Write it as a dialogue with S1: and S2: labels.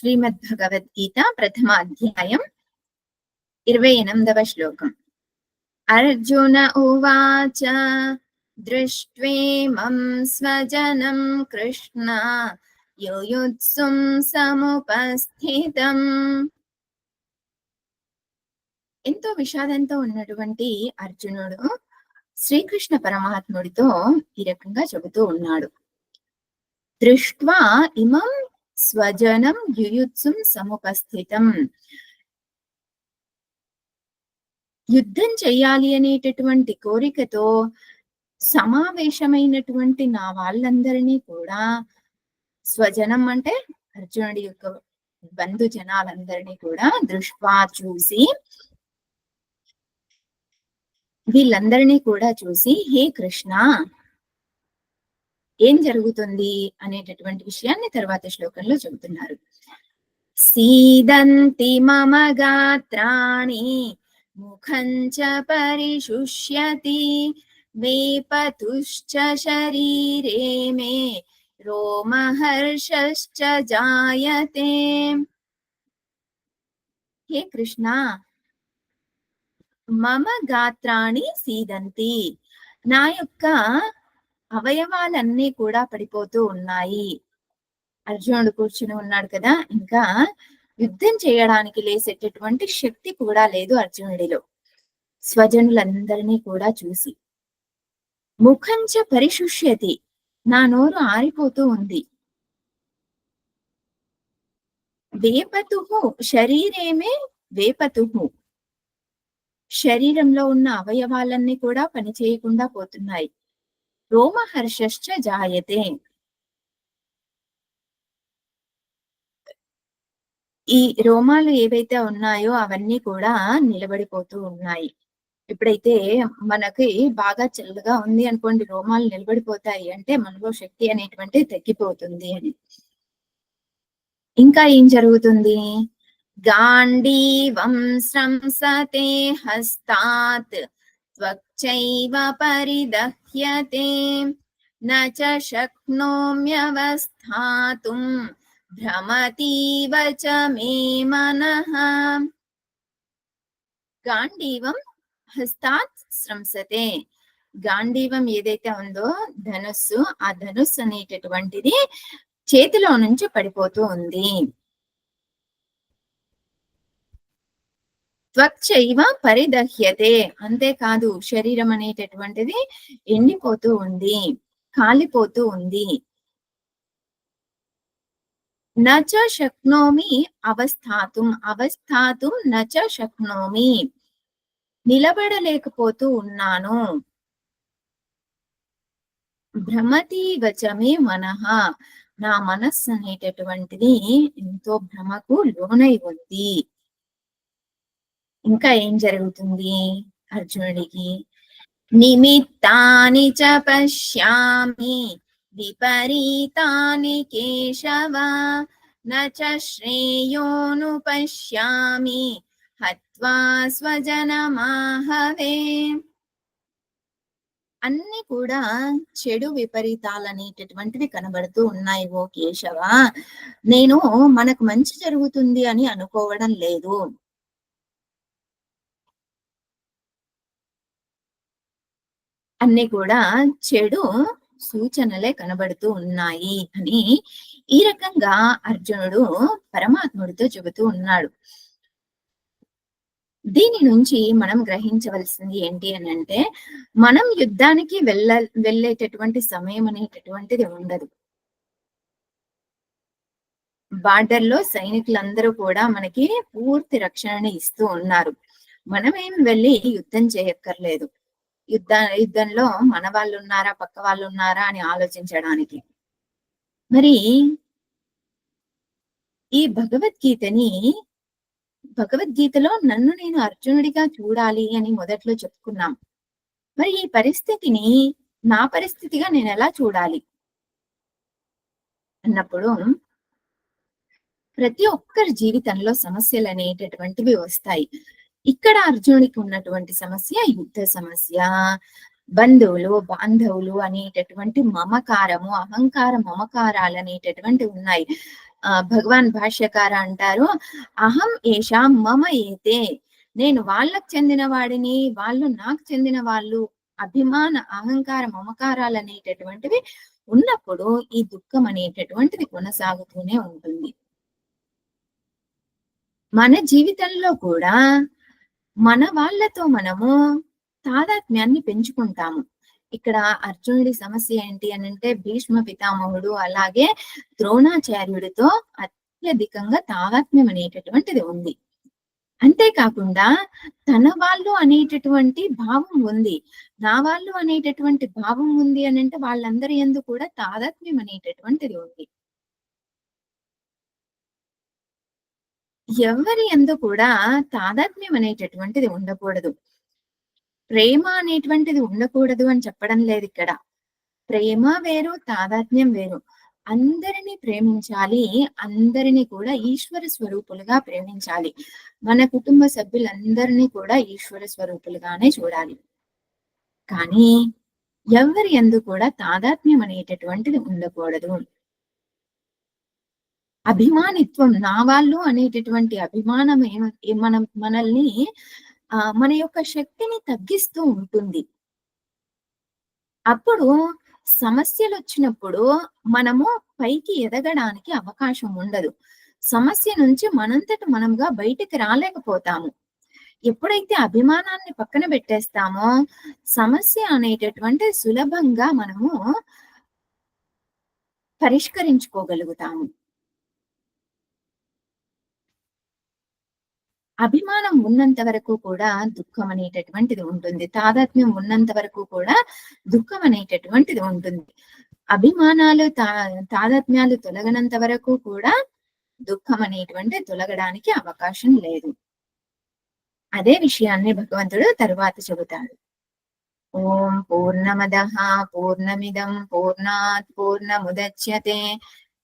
S1: శ్రీమద్భగవద్గీత ప్రథమ అధ్యాయం ఇరవై ఎనిమిదవ శ్లోకం. అర్జున ఉవాచ దృష్ట్వేమం స్వజనం కృష్ణ యుయుత్సుం సముపస్థితం. ఎంతో విషాదంతో ఉన్నటువంటి అర్జునుడు శ్రీకృష్ణ పరమాత్ముడితో ఈ రకంగా చెబుతూ ఉన్నాడు. దృష్ట్వా ఇమం స్వజనం యుయుత్సుం సముపస్థితం యుద్ధం చెయ్యాలి అనేటటువంటి కోరికతో సమావేశమైనటువంటి నా వాళ్ళందరినీ కూడా స్వజనం అంటే అర్జునుడి యొక్క బంధు జనాలందరినీ కూడా దృష్వా చూసి వీళ్ళందరినీ కూడా చూసి హే కృష్ణ ఏం జరుగుతుంది అనేటటువంటి విషయాన్ని తర్వాత శ్లోకంలో చెబుతున్నారు. సీదంతి మమ గాత్రాణి ముఖం చ పరిశుష్యతి వేపతుశ్చ శరీరే మే రోమహర్షశ్చ జాయతే. హే కృష్ణ మమ గాత్రాణి సీదంతి. నా యొక్క అవయవాలన్నీ కూడా పడిపోతూ ఉన్నాయి. అర్జునుడు కూర్చుని ఉన్నాడు కదా! ఇంకా యుద్ధం చేయడానికి లేసేటటువంటి శక్తి కూడా లేదు అర్జునుడిలో. స్వజనులందరినీ కూడా చూసి ముఖంచ పరిశుష్యతి నా నోరు ఆరిపోతూ ఉంది. వేపతుహు శరీరేమే వేపతుహు. శరీరంలో ఉన్న అవయవాలన్నీ కూడా పనిచేయకుండా పోతున్నాయి. రోమహర్షశ్చ జాయతే ఈ రోమాలు ఏవైతే ఉన్నాయో అవన్నీ కూడా నిలబడిపోతూ ఉన్నాయి. ఇప్పుడైతే మనకి బాగా చల్లగా ఉంది అనుకోండి రోమాలు నిలబడిపోతాయి అంటే మనలో శక్తి అనేటువంటి తగ్గిపోతుంది అని. ఇంకా ఏం జరుగుతుంది? గాంధీవం స్రంసతే హస్తాత్ त्वक्चैव परिदह्यते न च शक्नोम्यवस्थातुं भ्रमतीव च मे मनः గాంధీవం హస్తాత్ స్రంసతే గాంధీవం ఏదైతే ఉందో ధనుస్సు ఆ ధనుస్సు అనేటటువంటిది చేతిలో నుంచి పడిపోతూ ఉంది త్వచ్చైవ పరిదహ్యతే. అంతేకాదు శరీరం అనేటటువంటిది ఎండిపోతూ ఉంది కాలిపోతూ ఉంది. నచ శక్నోమి అవస్థాతుం అవస్థాతుం నచ శక్నోమి. నిలబడలేకపోతూ ఉన్నాను. భ్రమతి వచమే మనహ నా మనస్సు అనేటటువంటిది ఎంతో భ్రమకు లోనై ఉంది. ఇంకా ఏం జరుగుతుంది? అర్జునుడికి. నిమిత్తాని చ పశ్యామి విపరీతాని కేశవ నచ శ్రేయోను పశ్యామి హత్వా స్వజనమాహవే అన్ని కూడా చెడు విపరీతాలనేటటువంటివి కనబడుతూ ఉన్నాయి ఓ కేశవ. నేను మనకు మంచి జరుగుతుంది అని అనుకోవడం లేదు. అన్ని కూడా చెడు సూచనలే కనబడుతూ ఉన్నాయి అని ఈ రకంగా అర్జునుడు పరమాత్ముడితో చెబుతూ ఉన్నాడు. దీని నుంచి మనం గ్రహించవలసింది ఏంటి అని అంటే మనం యుద్ధానికి వెళ్ళ వెళ్ళేటటువంటి సమయం అనేటటువంటిది ఉండదు. బార్డర్లో సైనికులందరూ కూడా మనకి పూర్తి రక్షణని ఇస్తూ ఉన్నారు. మనమేం వెళ్ళి యుద్ధం చేయక్కర్లేదు. యుద్ధ యుద్ధంలో మన వాళ్ళు ఉన్నారా పక్క వాళ్ళు ఉన్నారా అని ఆలోచించడానికి. మరి ఈ భగవద్గీతని భగవద్గీతలో నన్ను నేను అర్జునుడిగా చూడాలి అని మొదట్లో చెప్పుకున్నాం. మరి ఈ పరిస్థితిని నా పరిస్థితిగా నేను ఎలా చూడాలి? అన్నప్పుడు ప్రతి ఒక్కరి జీవితంలో సమస్యలు అనేటటువంటివి వస్తాయి. ఇక్కడ అర్జునుడికి ఉన్నటువంటి సమస్య యుద్ధ సమస్య బంధువులు బాంధవులు అనేటటువంటి మమకారము అహంకార మమకారాలు అనేటటువంటి ఉన్నాయి. ఆ భగవాన్ భాష్యకార అంటారు అహం ఏషా మమ ఏతే నేను వాళ్ళకు చెందిన వాడిని వాళ్ళు నాకు చెందిన వాళ్ళు అభిమాన అహంకార మమకారాలు అనేటటువంటివి ఉన్నప్పుడు ఈ దుఃఖం అనేటటువంటిది కొనసాగుతూనే ఉంటుంది. మన జీవితంలో కూడా మన వాళ్ళతో మనము తాదాత్మ్యాన్ని పెంచుకుంటాము. ఇక్కడ అర్జునుడి సమస్య ఏంటి అని అంటే భీష్మ పితామహుడు అలాగే ద్రోణాచార్యుడితో అత్యధికంగా తాదాత్మ్యం అనేటటువంటిది ఉంది. అంతేకాకుండా తన వాళ్ళు అనేటటువంటి భావం ఉంది. నా వాళ్ళు అనేటటువంటి భావం ఉంది అని అంటే వాళ్ళందరి ఎందు కూడా తాదాత్మ్యం అనేటటువంటిది ఉంది. ఎవరి ఎందు కూడా తాదాత్మ్యం అనేటటువంటిది ఉండకూడదు. ప్రేమ అనేటువంటిది ఉండకూడదు అని చెప్పడం లేదు ఇక్కడ. ప్రేమ వేరు తాదాత్మ్యం వేరు. అందరినీ ప్రేమించాలి అందరినీ కూడా ఈశ్వర స్వరూపులుగా ప్రేమించాలి. మన కుటుంబ సభ్యులందరినీ కూడా ఈశ్వర స్వరూపులుగానే చూడాలి. కానీ ఎవరి ఎందు కూడా తాదాత్మ్యం అనేటటువంటిది ఉండకూడదు. అభిమానిత్వం నా వాళ్ళు అనేటటువంటి అభిమానం మనం మనల్ని మన యొక్క శక్తిని తగ్గిస్తూ ఉంటుంది. అప్పుడు సమస్యలు వచ్చినప్పుడు మనము పైకి ఎదగడానికి అవకాశం ఉండదు. సమస్య నుంచి మనంతట మనంగా బయటికి రాలేకపోతాము. ఎప్పుడైతే అభిమానాన్ని పక్కన పెట్టేస్తామో సమస్య అనేటటువంటి సులభంగా మనము పరిష్కరించుకోగలుగుతాము. అభిమానం ఉన్నంత వరకు కూడా దుఃఖం అనేటటువంటిది ఉంటుంది. తాదాత్మ్యం ఉన్నంత వరకు కూడా దుఃఖం అనేటటువంటిది ఉంటుంది. అభిమానాలు తా తాదాత్మ్యాలు తొలగనంత వరకు కూడా దుఃఖం అనేటువంటి తొలగడానికి అవకాశం లేదు. అదే విషయాన్ని భగవంతుడు తరువాత చెబుతాడు. ఓం పూర్ణమద పూర్ణమిదం పూర్ణాత్ పూర్ణముద్యతే